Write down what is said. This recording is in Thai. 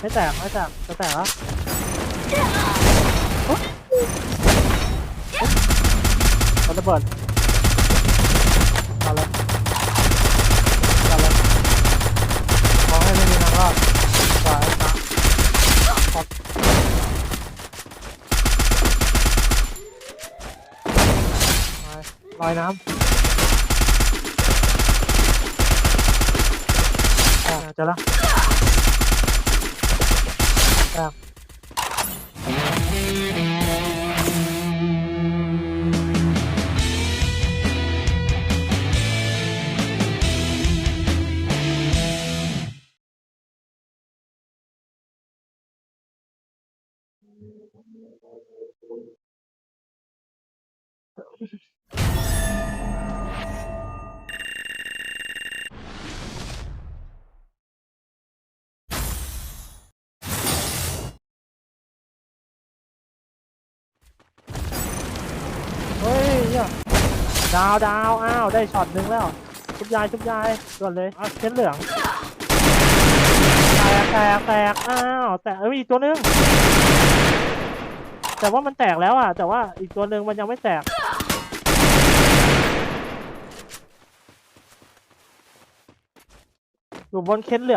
ไม่แตกไม่แตกจะแตกแล้วมันระเบิดเอาเลยเอาเลยขอให้ไม่มีทางรอดสายนะขอบไปลอยน้ำอ่าเจอแล้ว อ่ ยเนี่ยดาวดาวอ้าวได้ช็อตหนึ่งแล้วชุบยายชุบยายด่วนเลยอะเส้นเหลืองแตกแตกแตกอ้าวแต่เอ้ยอีกตัวหนึงแต่ว่ามันแตกแล้วอะ แต่ว่าอีกตัวหนึ่งมันยังไม่แตก อยู่บนเค้นเหลือง